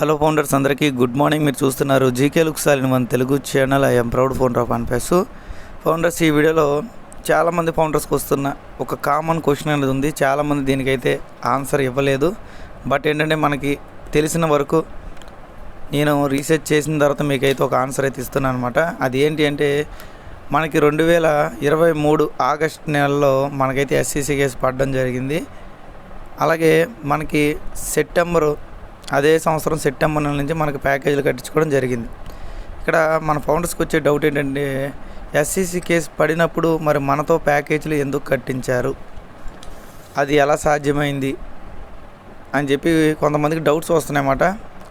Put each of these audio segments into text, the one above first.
Hello founders అందరికీ good morning మీరు చూస్తున్నారు జీకే లుక్స్ సాలిన్ మన Telugu channel I'm proud founder of అన్ఫెస్ founders ఈ వీడియోలో చాలామంది ఫౌండర్స్కి వస్తున్న ఒక కామన్ క్వశ్చన్ అనేది ఉంది. చాలామంది దీనికైతే ఆన్సర్ ఇవ్వలేదు. బట్ ఏంటంటే మనకి తెలిసిన వరకు నేను రీసెర్చ్ చేసిన తర్వాత మీకైతే ఒక ఆన్సర్ అయితే ఇస్తున్నాను అనమాట అది ఏంటి అంటే మనకి రెండు వేల ఇరవై మూడు ఆగస్ట్ నెలలో మనకైతే ఎస్సీసీ కేసు పడడం జరిగింది. అలాగే మనకి సెప్టెంబరు అదే సంవత్సరం సెప్టెంబర్ నెల నుంచి మనకి ప్యాకేజీలు కట్టించుకోవడం జరిగింది. ఇక్కడ మన ఫౌండర్స్కి వచ్చే డౌట్ ఏంటంటే ఎస్సీసీ కేసు పడినప్పుడు మరి మనతో ప్యాకేజీలు ఎందుకు కట్టించారు? అది ఎలా సాధ్యమైంది? అని చెప్పి కొంతమందికి డౌట్స్ వస్తున్నాయన్నమాట.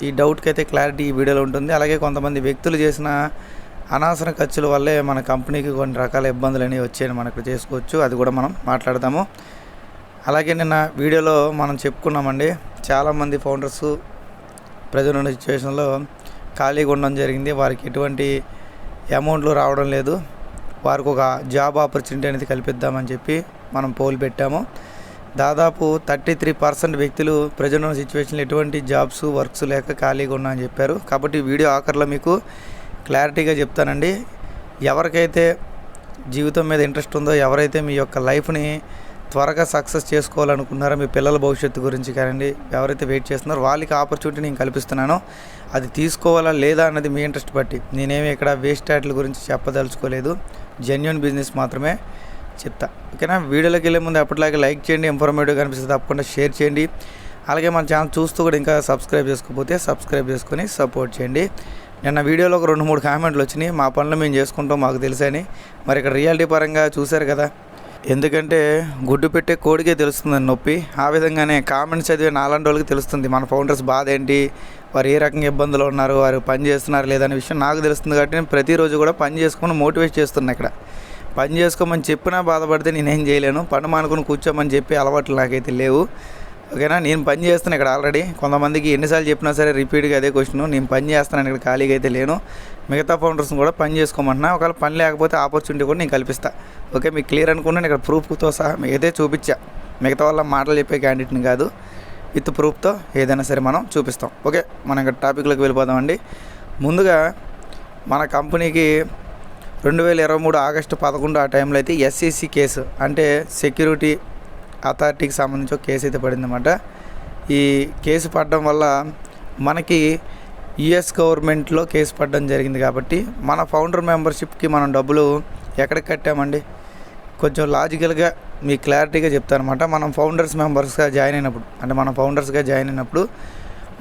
ఈ డౌట్కి అయితే క్లారిటీ ఈ వీడియోలో ఉంటుంది. అలాగే కొంతమంది వ్యక్తులు చేసిన అనవసర ఖర్చుల వల్లే మన కంపెనీకి కొన్ని రకాల ఇబ్బందులు అనేవి వచ్చాయని మనకు చేసుకోవచ్చు. అది కూడా మనం మాట్లాడదాము. అలాగే నిన్న వీడియోలో మనం చెప్పుకున్నామండి చాలామంది ఫౌండర్స్ ప్రజలు ఉన్న సిచ్యువేషన్లో ఖాళీగా ఉండడం జరిగింది. వారికి ఎటువంటి అమౌంట్లు రావడం లేదు. వారికి ఒక జాబ్ ఆపర్చునిటీ అనేది కల్పిద్దామని చెప్పి మనం పోల్ పెట్టాము. దాదాపు థర్టీ త్రీ పర్సెంట్ వ్యక్తులు ప్రజెంట్ ఉన్న సిచ్యువేషన్లో ఎటువంటి జాబ్స్ వర్క్స్ లేక ఖాళీగా ఉన్నా అని చెప్పారు. కాబట్టి వీడియో ఆఖరిలో మీకు క్లారిటీగా చెప్తానండి. ఎవరికైతే జీవితం మీద ఇంట్రెస్ట్ ఉందో ఎవరైతే మీ యొక్క లైఫ్ని త్వరగా సక్సెస్ చేసుకోవాలనుకున్నారో మీ పిల్లల భవిష్యత్తు గురించి కానివ్వండి ఎవరైతే వెయిట్ చేస్తున్నారో వాళ్ళకి ఆపర్చునిటీ నేను కల్పిస్తున్నాను. అది తీసుకోవాలా లేదా అన్నది మీ ఇంట్రెస్ట్ బట్టి. నేనేమి ఇక్కడ వేస్ట్ యాడ్ల గురించి చెప్పదలుచుకోలేదు. జెన్యున్ బిజినెస్ మాత్రమే చెప్తా. ఓకేనా? వీడియోలోకి వెళ్ళే ముందు ఎప్పటిలాగే లైక్ చేయండి ఇన్ఫర్మేటివ్ కనిపిస్తుంది తప్పకుండా షేర్ చేయండి. అలాగే మన ఛానల్ చూస్తూ కూడా ఇంకా సబ్స్క్రైబ్ చేసుకోకపోతే సబ్స్క్రైబ్ చేసుకొని సపోర్ట్ చేయండి. నిన్న వీడియోలో ఒక రెండు మూడు కామెంట్లు వచ్చినాయి. మా పనులు మేము చేసుకుంటాం మాకు తెలుసని. మరి ఇక్కడ రియాలిటీ పరంగా చూశారు కదా. ఎందుకంటే గుడ్డు పెట్టే కోడికే తెలుస్తుంది నొప్పి. ఆ విధంగానే కామెంట్స్ చదివే నాలాంటి వాళ్ళకి తెలుస్తుంది. మన ఫౌండర్స్ బాధ ఏంటి? వారు ఏ రకంగా ఇబ్బందులు ఉన్నారు? వారు పని చేస్తున్నారు లేదనే విషయం నాకు తెలుస్తుంది కాబట్టి నేను ప్రతిరోజు కూడా పని చేసుకుని మోటివేట్ చేస్తున్నా ఇక్కడ. పని చేసుకోమని చెప్పినా బాధపడితే నేనేం చేయలేను. పని మానుకుని కూర్చోమని చెప్పి అలవాట్లు నాకైతే లేవు. ఓకేనా? నేను పని చేస్తాను ఇక్కడ ఆల్రెడీ. కొంతమందికి ఎన్నిసార్లు చెప్పినా సరే రిపీట్గా అదే క్వశ్చన్. నేను పని చేస్తాను ఇక్కడ ఖాళీగా అయితే లేను. మిగతా ఫౌండర్స్ని కూడా పని చేసుకోమంటున్నా. ఒకవేళ పని లేకపోతే ఆపర్చునిటీ కూడా నేను కల్పిస్తా. ఓకే? మీకు క్లియర్ అనుకున్నా ఇక్కడ ప్రూఫ్తో సహా మీకు చూపించా. మిగతా వాళ్ళ మాటలు చెప్పే క్యాండిడేట్ని కాదు. విత్ ప్రూఫ్తో ఏదైనా సరే మనం చూపిస్తాం. ఓకే? మనం ఇక్కడ టాపిక్లోకి వెళ్ళిపోదామండి ముందుగా మన కంపెనీకి రెండు వేల ఇరవై మూడు ఆగస్టు పదకొండు ఆ టైంలో అయితే ఎస్సీసీ కేసు అంటే సెక్యూరిటీ అథారిటీకి సంబంధించి ఒక కేసు అయితే పడిందన్నమాట. ఈ కేసు పడడం వల్ల మనకి యుఎస్ గవర్నమెంట్లో కేసు పడడం జరిగింది కాబట్టి మన ఫౌండర్ మెంబర్షిప్కి మనం డబ్బులు ఎక్కడ కట్టామండి? కొంచెం లాజికల్గా మీ క్లారిటీగా చెప్తానమాట మనం ఫౌండర్స్ మెంబర్స్గా జాయిన్ అయినప్పుడు అంటే మనం ఫౌండర్స్గా జాయిన్ అయినప్పుడు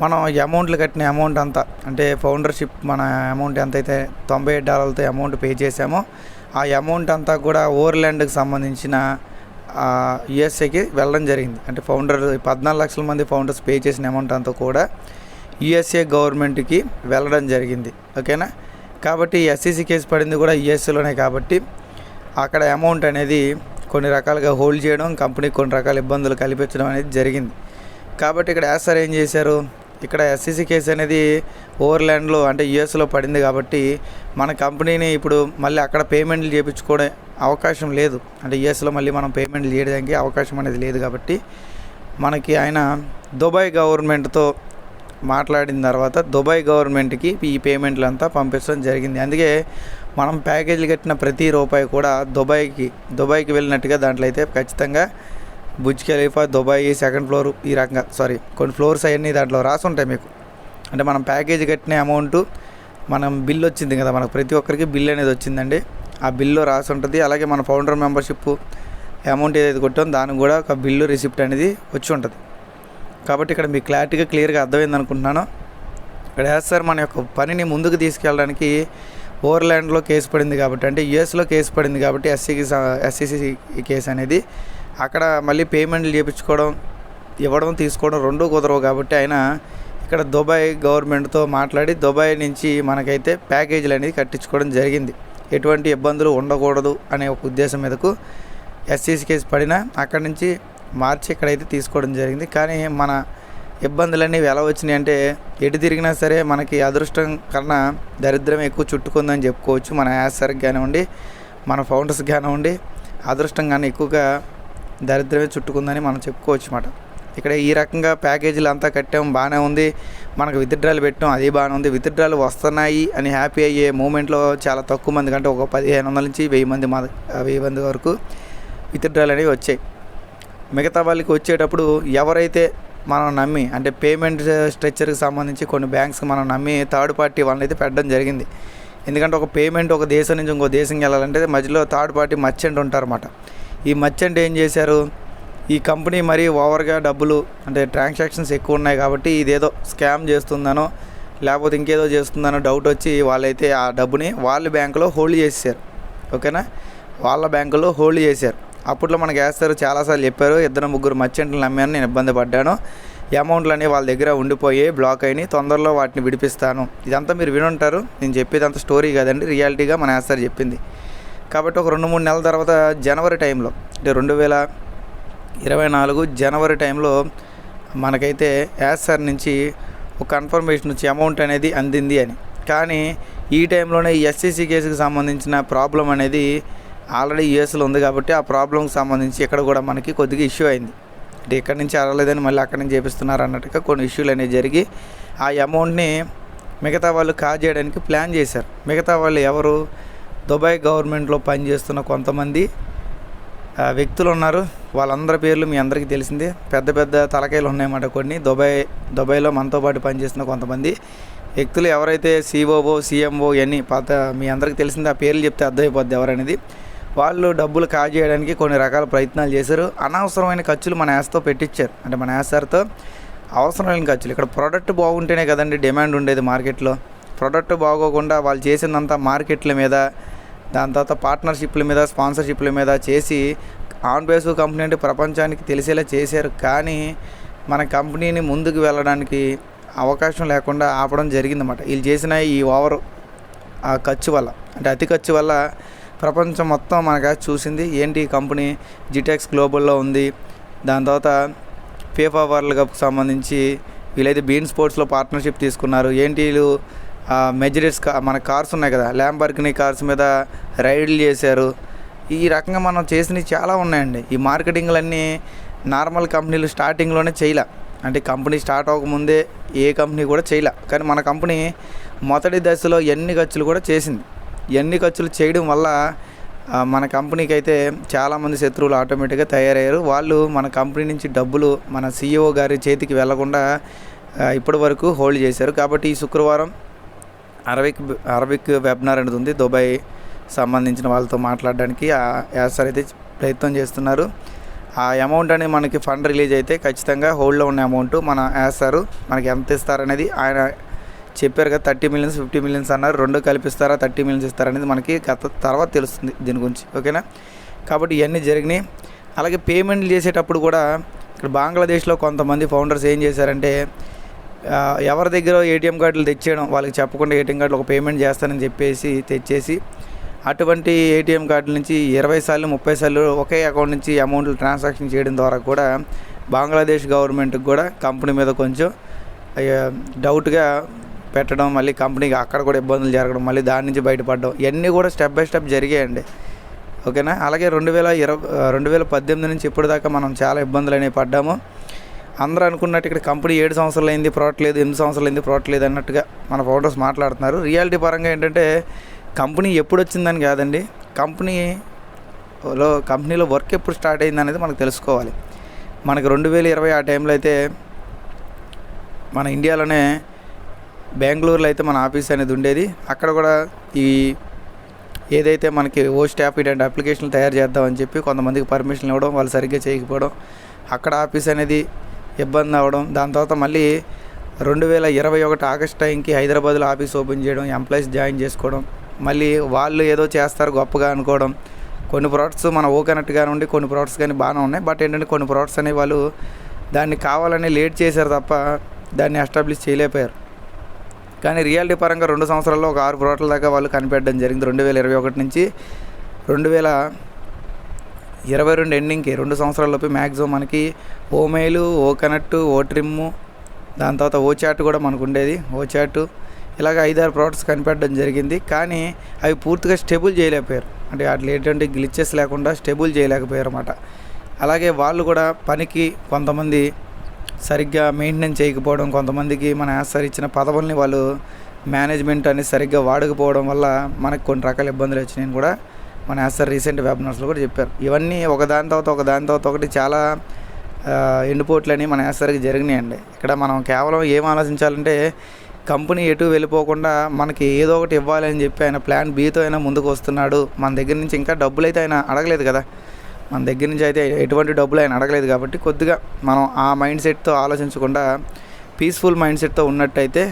మనం అమౌంట్లు కట్టిన అమౌంట్ అంతా అంటే ఫౌండర్షిప్ మన అమౌంట్ ఎంతైతే తొంభై ఏడు డాలర్లతో అమౌంట్ పే చేసామో ఆ అమౌంట్ అంతా కూడా ఓవర్ల్యాండ్కి సంబంధించిన యుఎస్ఏకి వెళ్ళడం జరిగింది. అంటే ఫౌండర్ పద్నాలుగు లక్షల మంది ఫౌండర్స్ పే చేసిన అమౌంట్ అంతా కూడా యుఎస్ఏ గవర్నమెంట్కి వెళ్ళడం జరిగింది. ఓకేనా? కాబట్టి ఎస్సీసీ కేసు పడింది కూడా యుఎస్ఏలోనే కాబట్టి అక్కడ అమౌంట్ అనేది కొన్ని రకాలుగా హోల్డ్ చేయడం కంపెనీకి కొన్ని రకాల ఇబ్బందులు కల్పించడం అనేది జరిగింది. కాబట్టి ఇక్కడ యాసర్ ఏం చేశారు? ఇక్కడ ఎస్సీసీ కేసు అనేది ఓవర్ల్యాండ్లో అంటే యుఎస్లో పడింది కాబట్టి మన కంపెనీని ఇప్పుడు మళ్ళీ అక్కడ పేమెంట్లు చేయించుకోవడం అవకాశం లేదు. అంటే యుఎస్లో మళ్ళీ మనం పేమెంట్లు చేయడానికి అవకాశం అనేది లేదు కాబట్టి మనకి ఆయన దుబాయ్ గవర్నమెంట్తో మాట్లాడిన తర్వాత దుబాయ్ గవర్నమెంట్కి ఈ పేమెంట్లు అంతా పంపించడం జరిగింది. అందుకే మనం ప్యాకేజీలు కట్టిన ప్రతి రూపాయి కూడా దుబాయ్కి దుబాయ్కి వెళ్ళినట్టుగా దాంట్లో అయితే ఖచ్చితంగా Burj Khalifa Dubai second floor ఈ రకంగా సారీ కొన్ని ఫ్లోర్స్ అవన్నీ దాంట్లో రాసి ఉంటాయి మీకు. అంటే మనం ప్యాకేజ్ కట్టిన అమౌంట్ మనం బిల్ వచ్చింది కదా మనకు ప్రతి ఒక్కరికి బిల్ అనేది వచ్చిందండి. ఆ బిల్లు రాసి ఉంటుంది అలాగే మన ఫౌండర్ మెంబర్షిప్ అమౌంట్ ఏదైతే కొట్టాం దానికి కూడా ఒక బిల్లు రిసిప్ట్ అనేది వచ్చి ఉంటుంది కాబట్టి ఇక్కడ మీకు క్లారిటీగా క్లియర్గా అర్థమైంది అనుకుంటున్నాను. ఇక్కడ సార్ మన యొక్క పనిని ముందుకు తీసుకెళ్ళడానికి ఓవర్ల్యాండ్లో కేసు పడింది కాబట్టి అంటే యుఎస్లో కేసు పడింది కాబట్టి ఎస్సీకి ఎస్సీసీ కేసు అనేది అక్కడ మళ్ళీ పేమెంట్లు చేయించుకోవడం ఇవ్వడం తీసుకోవడం రెండూ కుదరవు కాబట్టి ఆయన ఇక్కడ దుబాయ్ గవర్నమెంట్తో మాట్లాడి దుబాయ్ నుంచి మనకైతే ప్యాకేజీలు అనేది కట్టించుకోవడం జరిగింది. ఎటువంటి ఇబ్బందులు ఉండకూడదు అనే ఒక ఉద్దేశం మీదకు ఎస్సీసీ కేసు పడినా అక్కడి నుంచి మార్చి ఇక్కడైతే తీసుకోవడం జరిగింది. కానీ మన ఇబ్బందులన్నీ ఎలా వచ్చినాయి అంటే ఎటు తిరిగినా సరే మనకి అదృష్టం కన్నా దరిద్రం ఎక్కువ చుట్టుకుందని చెప్పుకోవచ్చు. మన యాసర్కి కానివ్వండి మన ఫౌండర్స్ కానివ్వండి అదృష్టం కానీ ఎక్కువగా దరిద్రమే చుట్టుకుందని మనం చెప్పుకోవచ్చు అన్నమాట. ఇక్కడ ఈ రకంగా ప్యాకేజీలు అంతా కట్టాం బాగానే ఉంది. మనకు విత్డ్రాలు పెట్టాం అది బాగానే ఉంది. విత్డ్రాలు వస్తున్నాయి అని హ్యాపీ అయ్యే మూమెంట్లో చాలా తక్కువ మంది కంటే ఒక పదిహేను వందల నుంచి వెయ్యి మంది మా వెయ్యి మంది వరకు విత్డ్రాలు అనేవి వచ్చాయి. మిగతా వాళ్ళకి వచ్చేటప్పుడు ఎవరైతే మనం నమ్మి అంటే పేమెంట్ స్ట్రక్చర్కి సంబంధించి కొన్ని బ్యాంక్స్ మనం నమ్మి థర్డ్ పార్టీ వాళ్ళని అయితే పెట్టడం జరిగింది. ఎందుకంటే ఒక పేమెంట్ ఒక దేశం నుంచి ఇంకో దేశంకి వెళ్ళాలంటే మధ్యలో థర్డ్ పార్టీ మర్చెంట్ ఉంటారన్నమాట. ఈ మర్చెంట్ ఏం చేశారు? ఈ కంపెనీ మరీ ఓవర్గా డబ్బులు అంటే ట్రాన్సాక్షన్స్ ఎక్కువ ఉన్నాయి కాబట్టి ఇదేదో స్కామ్ చేస్తుందనో లేకపోతే ఇంకేదో చేస్తుందనో డౌట్ వచ్చి వాళ్ళైతే ఆ డబ్బుని వాళ్ళ బ్యాంకులో హోల్డ్ చేశారు ఓకేనా? వాళ్ళ బ్యాంకులో హోల్డ్ చేశారు అప్పట్లో మనకి వేస్తారు చాలాసార్లు చెప్పారు. ఇద్దరు ముగ్గురు మర్చెంట్లు నమ్మాను నేను ఇబ్బంది పడ్డాను. అమౌంట్లు అనేవి వాళ్ళ దగ్గర ఉండిపోయి బ్లాక్ అయినాయి. తొందరలో వాటిని విడిపిస్తాను. ఇదంతా మీరు వినుంటారు. నేను చెప్పేదంతా స్టోరీ కదండి. రియాలిటీగా మన వేస్తారు చెప్పింది. కాబట్టి ఒక రెండు మూడు నెలల తర్వాత జనవరి టైంలో అంటే రెండు వేల ఇరవై నాలుగు జనవరి టైంలో మనకైతే యాసర్ నుంచి ఒక కన్ఫర్మేషన్ వచ్చి అమౌంట్ అనేది అందింది అని. కానీ ఈ టైంలోనే ఎస్సీసీ కేసుకి సంబంధించిన ప్రాబ్లం అనేది ఆల్రెడీ యూఎస్లో ఉంది కాబట్టి ఆ ప్రాబ్లంకి సంబంధించి ఇక్కడ కూడా మనకి కొద్దిగా ఇష్యూ అయింది. అంటే ఇక్కడి నుంచి అరలేదని మళ్ళీ అక్కడి నుంచి చేపిస్తున్నారు అన్నట్టుగా కొన్ని ఇష్యూలు అనేవి జరిగి ఆ అమౌంట్ని మిగతా వాళ్ళు కాజేయడానికి ప్లాన్ చేశారు. మిగతా వాళ్ళు ఎవరు దుబాయ్ గవర్నమెంట్లో పనిచేస్తున్న కొంతమంది వ్యక్తులు ఉన్నారు. వాళ్ళందరి పేర్లు మీ అందరికీ తెలిసిందే. పెద్ద పెద్ద తలకాయలు ఉన్నాయన్నమాట కొన్ని. దుబాయ్ దుబాయ్లో మనతో పాటు పనిచేస్తున్న కొంతమంది వ్యక్తులు ఎవరైతే సిఓఓ సీఎంఓ ఇవన్నీ పాత మీ అందరికీ తెలిసిందే ఆ పేర్లు చెప్తే అర్థమైపోద్ది ఎవరనేది. వాళ్ళు డబ్బులు కాజేయడానికి కొన్ని రకాల ప్రయత్నాలు చేశారు. అనవసరమైన ఖర్చులు మన యాస్తో పెట్టించారు అంటే మన యాసార్తో అవసరమైన ఖర్చులు. ఇక్కడ ప్రోడక్ట్ బాగుంటేనే కదండి డిమాండ్ ఉండేది మార్కెట్లో. ప్రోడక్ట్ బాగోకుండా వాళ్ళు చేసిందంతా మార్కెట్ల మీద దాని తర్వాత పార్ట్నర్షిప్ల మీద స్పాన్సర్షిప్ల మీద చేసి ఆన్ బేస్ కంపెనీ అంటే ప్రపంచానికి తెలిసేలా చేశారు. కానీ మన కంపెనీని ముందుకు వెళ్ళడానికి అవకాశం లేకుండా ఆపడం జరిగిందన్నమాట. వీళ్ళు చేసిన ఈ ఓవర్ ఆ ఖర్చు వల్ల అంటే అతి ఖర్చు వల్ల ప్రపంచం మొత్తం మనకు చూసింది. ఏంటి ఈ కంపెనీ? జిటెక్స్ గ్లోబల్లో ఉంది. దాని తర్వాత ఫీఫా వరల్డ్ కప్కి సంబంధించి వీళ్ళైతే బీన్ స్పోర్ట్స్లో పార్ట్నర్షిప్ తీసుకున్నారు. ఏంటి వీళ్ళు మెజరీస్ కా మన కార్స్ ఉన్నాయి కదా ల్యాంబర్గినీ కార్స్ మీద రైడ్లు చేశారు. ఈ రకంగా మనం చేసినవి చాలా ఉన్నాయండి. ఈ మార్కెటింగ్లన్నీ నార్మల్ కంపెనీలు స్టార్టింగ్లోనే చేయలే. అంటే కంపెనీ స్టార్ట్ అవ్వకముందే ఏ కంపెనీ కూడా చేయలే. కానీ మన కంపెనీ మొదటి దశలో ఎన్ని ఖర్చులు కూడా చేసింది. ఎన్ని ఖర్చులు చేయడం వల్ల మన కంపెనీకి అయితే చాలామంది శత్రువులు ఆటోమేటిక్గా తయారయ్యారు. వాళ్ళు మన కంపెనీ నుంచి డబ్బులు మన సీఈఓ గారి చేతికి వెళ్ళకుండా ఇప్పటి వరకు హోల్డ్ చేశారు. కాబట్టి ఈ శుక్రవారం అరవిక్ అరవిక్ వెబినార్ అనేది ఉంది. దుబాయ్ సంబంధించిన వాళ్ళతో మాట్లాడడానికి ఆ యాసర్ అయితే ప్రయత్నం చేస్తున్నారు. ఆ అమౌంట్ అనేది మనకి ఫండ్ రిలీజ్ అయితే ఖచ్చితంగా హోల్డ్లో ఉన్న అమౌంట్ మన యాసారు మనకి ఎంత ఇస్తారనేది ఆయన చెప్పారు కదా థర్టీ మిలియన్స్ ఫిఫ్టీ మిలియన్స్ అన్నారు. రెండు కలిపిస్తారా థర్టీ మిలియన్స్ ఇస్తారనేది మనకి గత తర్వాత తెలుస్తుంది దీని గురించి. ఓకేనా? కాబట్టి ఇవన్నీ జరిగినాయి. అలాగే పేమెంట్లు చేసేటప్పుడు కూడా ఇక్కడ బంగ్లాదేశ్లో కొంతమంది ఫౌండర్స్ ఏం చేశారంటే ఎవరి దగ్గర ఏటీఎం కార్డులు తెచ్చేయడం వాళ్ళకి చెప్పకుండా ఏటీఎం కార్డులు ఒక పేమెంట్ చేస్తానని చెప్పేసి తెచ్చేసి అటువంటి ఏటీఎం కార్డుల నుంచి ఇరవై సార్లు ముప్పై సార్లు ఒకే అకౌంట్ నుంచి అమౌంట్లు ట్రాన్సాక్షన్ చేయడం ద్వారా కూడా బంగ్లాదేశ్ గవర్నమెంట్కి కూడా కంపెనీ మీద కొంచెం డౌట్గా పెట్టడం మళ్ళీ కంపెనీకి అక్కడ కూడా ఇబ్బందులు జరగడం మళ్ళీ దాని నుంచి బయటపడడం ఇవన్నీ కూడా స్టెప్ బై స్టెప్ జరిగాయండి. ఓకేనా? అలాగే రెండు వేల ఇరవై రెండు వేల పద్దెనిమిది నుంచి ఇప్పటిదాకా మనం చాలా ఇబ్బందులు అనేవి పడ్డాము. అందరూ అనుకున్నట్టు ఇక్కడ కంపెనీ ఏడు సంవత్సరాలు అయింది ప్రోడక్ట్ లేదు ఎనిమిది సంవత్సరాలు అయింది ప్రోడక్ట్ లేదు అన్నట్టుగా మన ఫౌండర్స్ మాట్లాడుతున్నారు. రియాలిటీ పరంగా ఏంటంటే కంపెనీ ఎప్పుడు వచ్చిందని కాదండి. కంపెనీలో కంపెనీలో వర్క్ ఎప్పుడు స్టార్ట్ అయింది అనేది మనకు తెలుసుకోవాలి. మనకి రెండు వేల ఇరవై ఆ టైంలో అయితే మన ఇండియాలోనే బెంగళూరులో అయితే మన ఆఫీస్ అనేది ఉండేది. అక్కడ కూడా ఈ ఏదైతే మనకి ఓ స్టాఫ్ ఇటువంటి అప్లికేషన్లు తయారు చేద్దామని చెప్పి కొంతమందికి పర్మిషన్ ఇవ్వడం వాళ్ళు సరిగ్గా చేయకపోవడం అక్కడ ఆఫీస్ అనేది ఇబ్బంది అవ్వడం దాని తర్వాత మళ్ళీ రెండు వేల ఇరవై ఒకటి ఆగస్ట్ టైంకి హైదరాబాద్లో ఆఫీస్ ఓపెన్ చేయడం ఎంప్లాయీస్ జాయిన్ చేసుకోవడం మళ్ళీ వాళ్ళు ఏదో చేస్తారు గొప్పగా అనుకోవడం. కొన్ని ప్రోడక్ట్స్ మన ఓకనట్టుగా ఉండి కొన్ని ప్రోడక్ట్స్ కానీ బాగానే ఉన్నాయి. బట్ ఏంటంటే కొన్ని ప్రోడక్ట్స్ అనేవి వాళ్ళు దాన్ని కావాలని లేట్ చేశారు తప్ప దాన్ని ఎస్టాబ్లిష్ చేయలేకపోయారు. కానీ రియాలిటీ పరంగా రెండు సంవత్సరాల్లో ఒక ఆరు ప్రోడక్ట్ల దాకా వాళ్ళు కనిపెట్టడం జరిగింది. రెండు వేల ఇరవై ఒకటి నుంచి రెండు వేల ఇరవై రెండు ఎండింగ్కి రెండు సంవత్సరాలలోపు మ్యాక్సిమం మనకి ఓ మెయిల్ ఓ కనెక్ట్ ఓ ట్రిమ్ము దాని తర్వాత ఓ చాట్ కూడా మనకు ఉండేది ఓ చాటు. ఇలాగ ఐదారు ప్రోడక్ట్స్ కనిపెట్టడం జరిగింది. కానీ అవి పూర్తిగా స్టేబుల్ చేయలేకపోయారు. అంటే అట్లా ఏంటంటే గ్లిచెస్ లేకుండా స్టేబుల్ చేయలేకపోయారు అన్నమాట. అలాగే వాళ్ళు కూడా పనికి కొంతమంది సరిగ్గా మెయింటెనెన్స్ చేయకపోవడం కొంతమందికి మన యాసర్ ఇచ్చిన పదవుల్ని వాళ్ళు మేనేజ్మెంట్ అనేది సరిగ్గా వాడకపోవడం వల్ల మనకు కొన్ని రకాల ఇబ్బందులు వచ్చినాయని కూడా మన యాసర్ రీసెంట్ వెబినార్స్లో కూడా చెప్పారు. ఇవన్నీ ఒక దాని తర్వాత ఒక దాని తర్వాత ఒకటి చాలా ఎండిపోట్లని మన యాసరికి జరిగినాయండి. ఇక్కడ మనం కేవలం ఏం ఆలోచించాలంటే కంపెనీ ఎటు వెళ్ళిపోకుండా మనకి ఏదో ఒకటి ఇవ్వాలి అని చెప్పి ఆయన ప్లాన్ బీతో అయినా ముందుకు వస్తున్నాడు. మన దగ్గర నుంచి ఇంకా డబ్బులు అయితే ఆయన అడగలేదు కదా. మన దగ్గర నుంచి అయితే ఎటువంటి డబ్బులు ఆయన అడగలేదు కాబట్టి కొద్దిగా మనం ఆ మైండ్ సెట్తో ఆలోచించకుండా పీస్ఫుల్ మైండ్ సెట్తో ఉన్నట్టయితే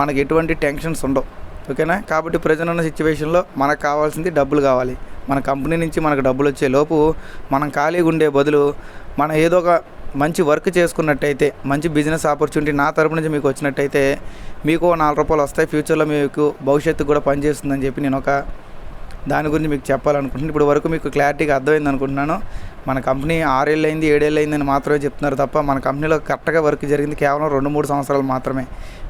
మనకి ఎటువంటి టెన్షన్స్ ఉండవు. ఓకేనా? కాబట్టి ప్రజెంట్ ఉన్న సిచ్యువేషన్లో మనకు కావాల్సింది డబ్బులు కావాలి. మన కంపెనీ నుంచి మనకు డబ్బులు వచ్చే లోపు మనం ఖాళీగా ఉండే బదులు మనం ఏదో ఒక మంచి వర్క్ చేసుకున్నట్టయితే మంచి బిజినెస్ ఆపర్చునిటీ నా తరపు నుంచి మీకు వచ్చినట్టయితే మీకు నాలుగు రూపాయలు వస్తాయి. ఫ్యూచర్లో మీకు భవిష్యత్తు కూడా పనిచేస్తుందని చెప్పి నేను ఒక దాని గురించి మీకు చెప్పాలనుకుంటున్నాను. ఇప్పుడు వరకు మీకు క్లారిటీగా అర్థమైంది అనుకుంటున్నాను. మన కంపెనీ ఆరేళ్ళు అయింది ఏడేళ్ళు అయిందని మాత్రమే చెప్తున్నారు తప్ప మన కంపెనీలో కరెక్ట్గా వర్క్ జరిగింది కేవలం రెండు మూడు సంవత్సరాలు మాత్రమే.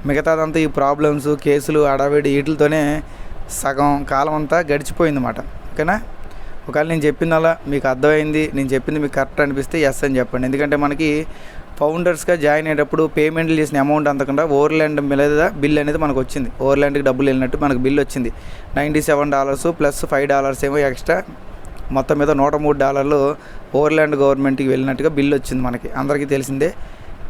మిగతాదంతా ఈ ప్రాబ్లమ్స్ కేసులు అడవిడి వీటితోనే సగం కాలం అంతా గడిచిపోయింది అన్నమాట ఓకేనా? ఒకవేళ నేను చెప్పింది అలా మీకు అర్థమైంది నేను చెప్పింది మీకు కరెక్ట్ అనిపిస్తే ఎస్ అని చెప్పండి. ఎందుకంటే మనకి ఫౌండర్స్గా జాయిన్ అయ్యేటప్పుడు పేమెంట్లు చేసిన అమౌంట్ అంతకుండా ఓవర్ల్యాండ్ మీద బిల్ అనేది మనకు వచ్చింది. ఓవర్ల్యాండ్కి డబ్బులు వెళ్ళినట్టు మనకు బిల్ వచ్చింది. Ninety seven dollars plus five dollars ఏమో ఎక్స్ట్రా మొత్తం మీద నూట మూడు డాలర్లు ఓవర్ల్యాండ్ గవర్నమెంట్కి వెళ్ళినట్టుగా బిల్ వచ్చింది మనకి. అందరికీ తెలిసిందే.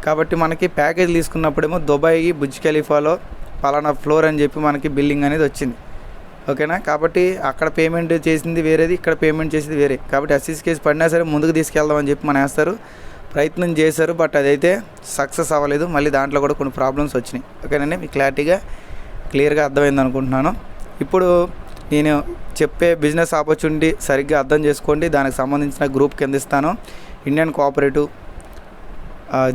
కాబట్టి మనకి ప్యాకేజ్ తీసుకున్నప్పుడేమో దుబాయ్ బుజ్ ఖలీఫాలో పలానా ఫ్లోర్ అని చెప్పి మనకి బిల్లింగ్ అనేది వచ్చింది. ఓకేనా? కాబట్టి అక్కడ పేమెంట్ చేసింది వేరేది ఇక్కడ పేమెంట్ చేసింది వేరే. కాబట్టి ఎస్సీసీ కేసు పడినా సరే ముందుకు తీసుకెళ్దామని చెప్పి మన వేస్తారు ప్రయత్నం చేశారు బట్ అదైతే సక్సెస్ అవ్వలేదు. మళ్ళీ దాంట్లో కూడా కొన్ని ప్రాబ్లమ్స్ వచ్చినాయి. ఓకేనండి? మీకు క్లారిటీగా క్లియర్గా అర్థమైంది అనుకుంటున్నాను ఇప్పుడు నేను చెప్పే బిజినెస్ ఆపర్చునిటీ సరిగ్గా అర్థం చేసుకోండి. దానికి సంబంధించిన గ్రూప్ కింద ఇస్తాను. ఇండియన్ కోఆపరేటివ్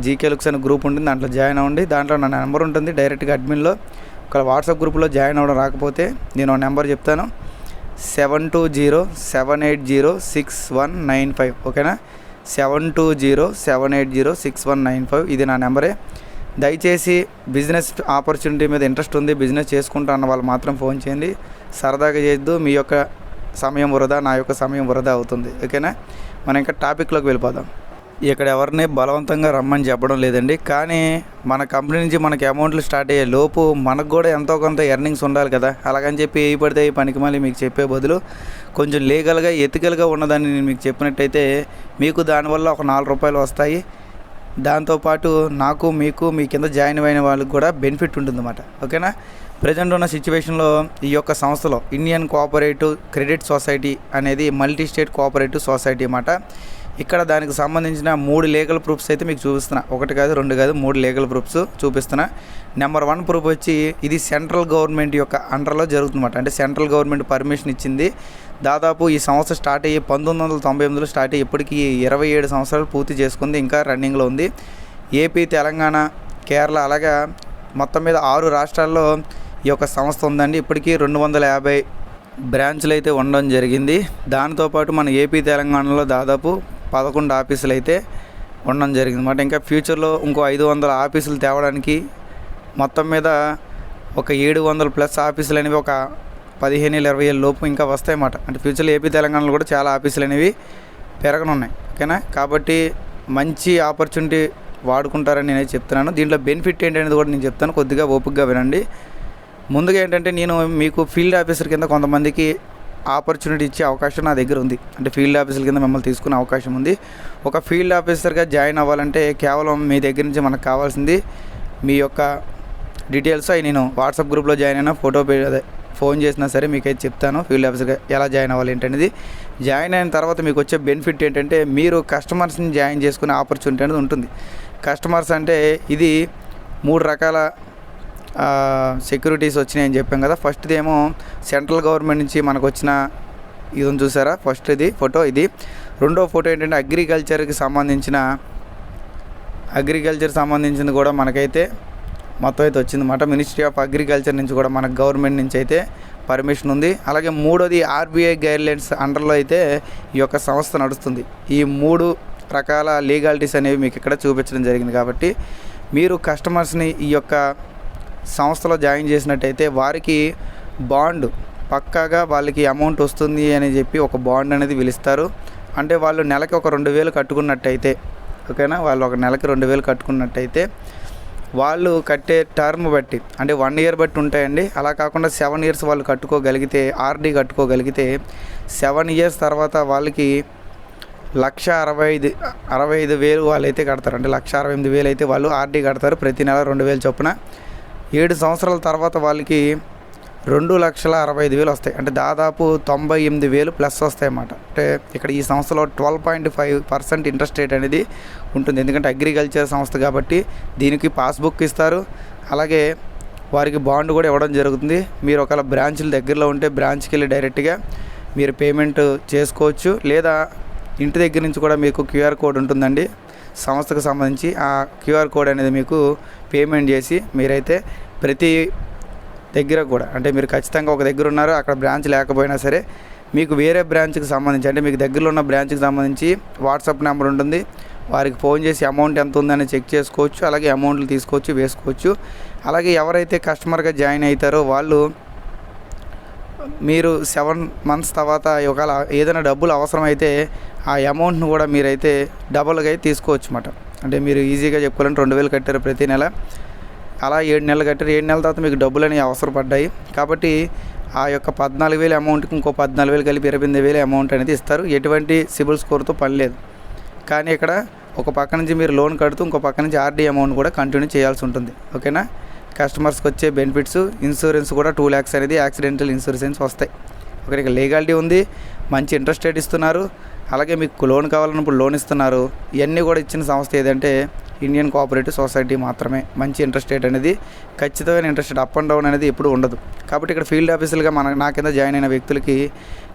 జీకే లుక్స్ అనే గ్రూప్ ఉంటుంది. దాంట్లో జాయిన్ అవ్వండి. దాంట్లో నా నెంబర్ ఉంటుంది. డైరెక్ట్గా అడ్మిన్లో. ఒక వాట్సాప్ గ్రూప్లో జాయిన్ అవ్వడం రాకపోతే నేను నెంబర్ చెప్తాను. Seven two zero seven eight zero six one nine five. ఓకేనా? Seven two zero seven eight zero six one nine five. ఇది నా నెంబరే. దయచేసి బిజినెస్ ఆపర్చునిటీ మీద ఇంట్రెస్ట్ ఉంది. బిజినెస్ చేసుకుంటా అన్న వాళ్ళు మాత్రం ఫోన్ చేయండి. సరదాగా చేద్దు మీ యొక్క సమయం వృధా నా యొక్క సమయం వృధా అవుతుంది. ఓకేనా? మనం ఇంకా టాపిక్లోకి వెళ్ళిపోదాం. ఇక్కడ ఎవరిని బలవంతంగా రమ్మని చెప్పడం లేదండి. కానీ మన కంపెనీ నుంచి మనకి అమౌంట్లు స్టార్ట్ అయ్యే లోపు మనకు కూడా ఎంతో కొంత ఎర్నింగ్స్ ఉండాలి కదా. అలాగని చెప్పి ఏ పడితే ఈ పనికి మళ్ళీ మీకు చెప్పే బదులు కొంచెం లీగల్గా ఎథికల్గా ఉన్నదని నేను మీకు చెప్పినట్టయితే మీకు దానివల్ల ఒక నాలుగు రూపాయలు వస్తాయి. దాంతోపాటు నాకు మీకు మీ కింద జాయిన్ అయిన వాళ్ళకి కూడా బెనిఫిట్ ఉంటుందన్నమాట. ఓకేనా? ప్రజెంట్ ఉన్న సిచ్యువేషన్లో ఈ యొక్క సంస్థలో ఇండియన్ కోఆపరేటివ్ క్రెడిట్ సొసైటీ అనేది మల్టీ స్టేట్ కోఆపరేటివ్ సొసైటీ అన్నమాట. ఇక్కడ దానికి సంబంధించిన మూడు లీగల్ ప్రూఫ్స్ అయితే మీకు చూపిస్తున్నా. ఒకటి కాదు రెండు కాదు మూడు లీగల్ ప్రూఫ్స్ చూపిస్తున్నా. నెంబర్ వన్ ప్రూఫ్ వచ్చి ఇది సెంట్రల్ గవర్నమెంట్ యొక్క అండర్లో జరుగుతుందన్నమాట. అంటే సెంట్రల్ గవర్నమెంట్ పర్మిషన్ ఇచ్చింది. దాదాపు ఈ సంస్థ స్టార్ట్ అయ్యి పంతొమ్మిది వందల తొంభై ఎనిమిదిలో స్టార్ట్ అయ్యి ఇప్పటికీ ఇరవై ఏడు సంవత్సరాలు పూర్తి చేసుకుంది. ఇంకా రన్నింగ్లో ఉంది. ఏపీ తెలంగాణ కేరళ అలాగా మొత్తం మీద ఆరు రాష్ట్రాల్లో ఈ యొక్క సంస్థ ఉందండి. ఇప్పటికీ రెండు వందల యాభై బ్రాంచ్లు అయితే ఉండడం జరిగింది. దాంతోపాటు మన ఏపీ తెలంగాణలో దాదాపు పదకొండు ఆఫీసులు అయితే ఉండడం జరిగింది మాట ఇంకా ఫ్యూచర్లో ఇంకో ఐదు వందల ఆఫీసులు తేవడానికి మొత్తం మీద ఒక ఏడు వందల ప్లస్ ఆఫీసులు అనేవి ఒక పదిహేను ఏళ్ళు ఇరవై ఏళ్ళ లోపు ఇంకా వస్తాయన్నమాట. అంటే ఫ్యూచర్లో ఏపీ తెలంగాణలో కూడా చాలా ఆఫీసులు అనేవి పెరగనున్నాయి. ఓకేనా? కాబట్టి మంచి ఆపర్చునిటీ వాడుకుంటారని నేనైతే చెప్తున్నాను. దీంట్లో బెనిఫిట్ ఏంటనేది కూడా నేను చెప్తాను. కొద్దిగా ఓపికగా వినండి. ముందుగా ఏంటంటే నేను మీకు ఫీల్డ్ ఆఫీసర్ కింద కొంతమందికి ఆపర్చునిటీ ఇచ్చే అవకాశం నా దగ్గర ఉంది. అంటే ఫీల్డ్ ఆఫీసర్ కింద మిమ్మల్ని తీసుకునే అవకాశం ఉంది. ఒక ఫీల్డ్ ఆఫీసర్గా జాయిన్ అవ్వాలంటే కేవలం మీ దగ్గర నుంచి మనకు కావాల్సింది మీ యొక్క డీటెయిల్స్ అవి నేను వాట్సాప్ గ్రూప్లో జాయిన్ అయినా ఫోటో అదే ఫోన్ చేసినా సరే మీకైతే చెప్తాను ఫీల్డ్ ఆఫీసర్గా ఎలా జాయిన్ అవ్వాలి ఏంటనేది. జాయిన్ అయిన తర్వాత మీకు వచ్చే బెనిఫిట్ ఏంటంటే మీరు కస్టమర్స్ని జాయిన్ చేసుకునే ఆపర్చునిటీ అనేది ఉంటుంది. కస్టమర్స్ అంటే ఇది మూడు రకాల సెక్యూరిటీస్ వచ్చినాయని చెప్పాం కదా. ఫస్ట్ది ఏమో సెంట్రల్ గవర్నమెంట్ నుంచి మనకు వచ్చిన ఇది చూసారా? ఫస్ట్ ఇది ఫోటో ఇది. రెండో ఫోటో ఏంటంటే అగ్రికల్చర్కి సంబంధించిన అగ్రికల్చర్ సంబంధించింది కూడా మనకైతే మొత్తం అయితే వచ్చింది అన్నమాట. మినిస్ట్రీ ఆఫ్ అగ్రికల్చర్ నుంచి కూడా మనకు గవర్నమెంట్ నుంచి అయితే పర్మిషన్ ఉంది. అలాగే మూడోది ఆర్బీఐ గైడ్లైన్స్ అండర్లో అయితే ఈ యొక్క సంస్థ నడుస్తుంది. ఈ మూడు రకాల లీగాలిటీస్ అనేవి మీకు ఇక్కడ చూపించడం జరిగింది కాబట్టి మీరు కస్టమర్స్ని ఈ యొక్క సంస్థలో జాయిన్ చేసినట్టయితే వారికి బాండ్ పక్కాగా వాళ్ళకి అమౌంట్ వస్తుంది అని చెప్పి ఒక బాండ్ అనేది పిలుస్తారు. అంటే వాళ్ళు నెలకి ఒక రెండు వేలు కట్టుకున్నట్టయితే ఓకేనా? వాళ్ళు ఒక నెలకి రెండు వేలు కట్టుకున్నట్టయితే వాళ్ళు కట్టే టర్మ్ బట్టి అంటే వన్ ఇయర్ బట్టి ఉంటాయండి. అలా కాకుండా సెవెన్ ఇయర్స్ వాళ్ళు కట్టుకోగలిగితే ఆర్డీ కట్టుకోగలిగితే సెవెన్ ఇయర్స్ తర్వాత వాళ్ళకి లక్ష అరవై ఐదు అరవై ఐదు వేలు వాళ్ళు అయితే కడతారు. అంటే లక్ష అరవై ఎనిమిది వేలు అయితే వాళ్ళు ఆర్డీ కడతారు. ప్రతి నెల రెండు వేలు చొప్పున ఏడు సంవత్సరాల తర్వాత వాళ్ళకి రెండు లక్షల అరవై ఐదు వేలు వస్తాయి. అంటే దాదాపు తొంభై ఎనిమిది వేలు ప్లస్ వస్తాయి అన్నమాట. అంటే ఇక్కడ ఈ సంస్థలో twelve point five percent interest rate అనేది ఉంటుంది. ఎందుకంటే అగ్రికల్చర్ సంస్థ కాబట్టి దీనికి పాస్బుక్ ఇస్తారు. అలాగే వారికి బాండ్ కూడా ఇవ్వడం జరుగుతుంది. మీరు ఒకవేళ బ్రాంచ్ల దగ్గరలో ఉంటే బ్రాంచ్కి వెళ్ళి డైరెక్ట్గా మీరు పేమెంట్ చేసుకోవచ్చు. లేదా ఇంటి దగ్గర నుంచి కూడా మీకు క్యూఆర్ కోడ్ ఉంటుందండి. సంస్థకు సంబంధించి ఆ క్యూఆర్ కోడ్ అనేది మీకు పేమెంట్ చేసి మీరైతే ప్రతి దగ్గర కూడా అంటే మీరు ఖచ్చితంగా ఒక దగ్గర ఉన్నారు అక్కడ బ్రాంచ్ లేకపోయినా సరే మీకు వేరే బ్రాంచ్కి సంబంధించి అంటే మీకు దగ్గరలో ఉన్న బ్రాంచ్కి సంబంధించి వాట్సాప్ నెంబర్ ఉంటుంది. వారికి ఫోన్ చేసి అమౌంట్ ఎంత ఉందని చెక్ చేసుకోవచ్చు అలాగే అమౌంట్లు తీసుకోవచ్చు వేసుకోవచ్చు. అలాగే ఎవరైతే కస్టమర్గా జాయిన్ అవుతారో వాళ్ళు మీరు సెవెన్ మంత్స్ తర్వాత ఒకవేళ ఏదైనా డబ్బులు అవసరమైతే ఆ అమౌంట్ను కూడా మీరైతే డబుల్గా అయితే తీసుకోవచ్చు అన్నమాట అంటే మీరు ఈజీగా చెప్పుకోవాలంటే రెండు వేలు కట్టారు ప్రతి నెల. అలా ఏడు నెలలు కట్టారు. ఏడు నెలల తర్వాత మీకు డబ్బులు అనేవి అవసరపడ్డాయి. కాబట్టి ఆ యొక్క పద్నాలుగు వేల అమౌంట్కి ఇంకో పద్నాలుగు వేలు కలిపి ఇరవై ఎనిమిది వేల అమౌంట్ అనేది ఇస్తారు. ఎటువంటి సిబిల్ స్కోర్తో పని లేదు. కానీ ఇక్కడ ఒక పక్క నుంచి మీరు లోన్ కడుతూ ఇంకో పక్క నుంచి ఆర్డీ అమౌంట్ కూడా కంటిన్యూ చేయాల్సి ఉంటుంది. ఓకేనా? కస్టమర్స్కి వచ్చే బెనిఫిట్స్ ఇన్సూరెన్స్ కూడా టూ ల్యాక్స్ అనేది యాక్సిడెంటల్ ఇన్సూరెన్స్ వస్తాయి. ఒకరికి లీగాలిటీ ఉంది మంచి ఇంట్రెస్ట్ రేట్ ఇస్తున్నారు అలాగే మీకు లోన్ కావాలన్నప్పుడు లోన్ ఇస్తున్నారు ఇవన్నీ కూడా ఇచ్చిన సంస్థ ఏదంటే ఇండియన్ కోఆపరేటివ్ సొసైటీ మాత్రమే. మంచి ఇంట్రెస్ట్ రేట్ అనేది ఖచ్చితమైన interest rate up and down అనేది ఎప్పుడు ఉండదు. కాబట్టి ఇక్కడ ఫీల్డ్ ఆఫీసులుగా మన నా కింద జాయిన్ అయిన వ్యక్తులకి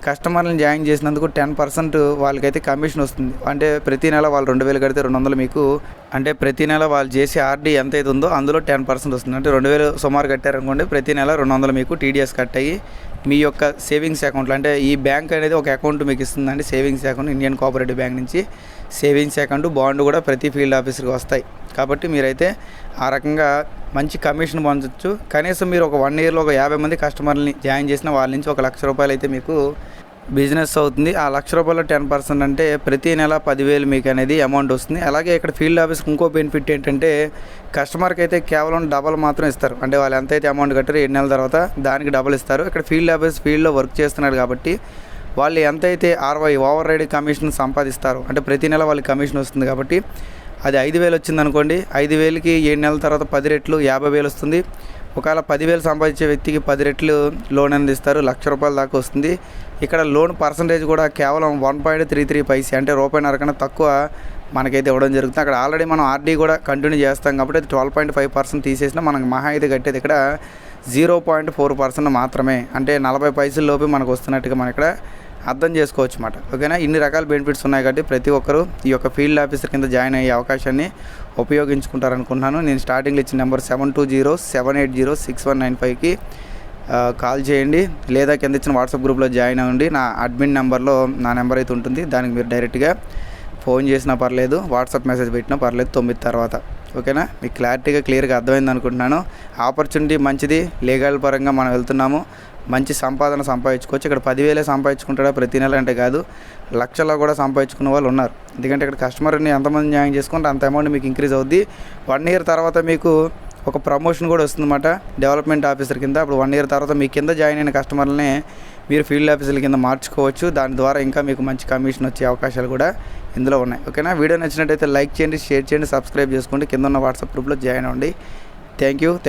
కస్టమర్లను జాయిన్ చేసినందుకు టెన్ పర్సెంట్ వాళ్ళకైతే కమిషన్ వస్తుంది. అంటే ప్రతి నెల వాళ్ళు రెండు వేలు కడితే రెండు వందలు మీకు అంటే ప్రతి నెల వాళ్ళు చేసే ఆర్డీ ఎంత అయితే ఉందో అందులో టెన్ పర్సెంట్ వస్తుంది. అంటే రెండు వేలు సుమారు కట్టారనుకోండి ప్రతి నెల రెండు వందలు మీకు టీడీఎస్ కట్ అయ్యి మీ యొక్క సేవింగ్స్ అకౌంట్లో అంటే ఈ బ్యాంక్ అనేది ఒక అకౌంట్ మీకు ఇస్తుందండి savings account Indian cooperative bank నుంచి. సేవింగ్స్ అకౌంట్ బాండ్ కూడా ప్రతి ఫీల్డ్ ఆఫీసర్కి వస్తాయి. కాబట్టి మీరైతే ఆ రకంగా మంచి కమిషన్ పొందొచ్చు. కనీసం మీరు ఒక వన్ ఇయర్లో ఒక యాభై మంది కస్టమర్ని జాయిన్ చేసిన వాళ్ళ నుంచి ఒక లక్ష రూపాయలు అయితే మీకు బిజినెస్ అవుతుంది. ఆ లక్ష రూపాయలు టెన్ పర్సెంట్ అంటే ప్రతి నెల పదివేలు మీకు అనేది అమౌంట్ వస్తుంది. అలాగే ఇక్కడ ఫీల్డ్ ఆఫీస్కి ఇంకో బెనిఫిట్ ఏంటంటే కస్టమర్కి అయితే కేవలం డబల్ మాత్రం ఇస్తారు. అంటే వాళ్ళు ఎంతైతే అమౌంట్ కట్టారో ఏడు నెలల తర్వాత దానికి డబల్ ఇస్తారు. ఇక్కడ ఫీల్డ్ ఆఫీస్ ఫీల్డ్లో వర్క్ చేస్తున్నారు కాబట్టి వాళ్ళు ఎంతైతే అరవై ఓవర్ రైడ్ కమిషన్ సంపాదిస్తారు అంటే ప్రతి నెల వాళ్ళకి కమిషన్ వస్తుంది కాబట్టి అది ఐదు వేలు వచ్చింది అనుకోండి. ఐదు వేలకి ఏడు నెలల తర్వాత పది రెట్లు యాభై వేలు వస్తుంది. ఒకవేళ పదివేలు సంపాదించే వ్యక్తికి పది రెట్లు లోన్ అందిస్తారు ఇస్తారు. లక్ష రూపాయల దాకా వస్తుంది. ఇక్కడ లోన్ పర్సంటేజ్ కూడా కేవలం వన్ పాయింట్ త్రీ త్రీ పైసీ. అంటే రూపాయిన్నర కన్నా తక్కువ మనకైతే ఇవ్వడం జరుగుతుంది. అక్కడ ఆల్రెడీ మనం ఆర్డీ కూడా కంటిన్యూ చేస్తాం కాబట్టి అది ట్వెల్వ్ పాయింట్ ఫైవ్ పర్సెంట్ తీసేసినా మనకు మహా అయితే కట్టేది ఇక్కడ జీరో పాయింట్ ఫోర్ పర్సెంట్ మాత్రమే. అంటే నలభై పైసల లోపే మనకు వస్తున్నట్టుగా మన ఇక్కడ అర్థం చేసుకోవచ్చు అన్నమాట. ఓకేనా? ఇన్ని రకాల బెనిఫిట్స్ ఉన్నాయి కాబట్టి ప్రతి ఒక్కరూ ఈ యొక్క ఫీల్డ్ ఆఫీసర్ కింద జాయిన్ అయ్యే అవకాశాన్ని ఉపయోగించుకుంటారనుకుంటున్నాను. నేను స్టార్టింగ్లో ఇచ్చిన number seven two zero seven eight zero six one nine ఫైవ్కి కాల్ చేయండి. లేదా కింద ఇచ్చిన వాట్సాప్ గ్రూప్లో జాయిన్ అవ్వండి. నా అడ్మిన్ నెంబర్లో నా నెంబర్ అయితే ఉంటుంది. దానికి మీరు డైరెక్ట్గా ఫోన్ చేసినా పర్లేదు వాట్సాప్ మెసేజ్ పెట్టినా పర్లేదు తొమ్మిది తర్వాత. ఓకేనా? మీకు క్లారిటీగా క్లియర్గా అర్థమైంది అనుకుంటున్నాను. ఆపర్చునిటీ మంచిది లీగల్ పరంగా మనం వెళ్తున్నాము. మంచి సంపాదన సంపాదించుకోవచ్చు. ఇక్కడ పదివేలే సంపాదించుకుంటాడా ప్రతి నెల అంటే కాదు. లక్షల్లో కూడా సంపాదించుకునే వాళ్ళు ఉన్నారు. ఎందుకంటే ఇక్కడ కస్టమర్ని ఎంతమంది జాయిన్ చేసుకుంటే అంత అమౌంట్ మీకు ఇంక్రీజ్ అవుద్ది. వన్ ఇయర్ తర్వాత మీకు ఒక ప్రమోషన్ కూడా వస్తుందన్నమాట. డెవలప్మెంట్ ఆఫీసర్ కింద. అప్పుడు వన్ ఇయర్ తర్వాత మీ కింద జాయిన్ అయిన కస్టమర్లని మీరు ఫీల్డ్ ఆఫీసుల కింద మార్చుకోవచ్చు. దాని ద్వారా ఇంకా మీకు మంచి కమిషన్ వచ్చే అవకాశాలు కూడా ఇందులో ఉన్నాయి. ఓకేనా? వీడియో నచ్చినట్టయితే లైక్ చేయండి షేర్ చేయండి సబ్స్క్రైబ్ చేసుకోండి. కింద ఉన్న వాట్సాప్ గ్రూప్లో జాయిన్ అవ్వండి. Thank you.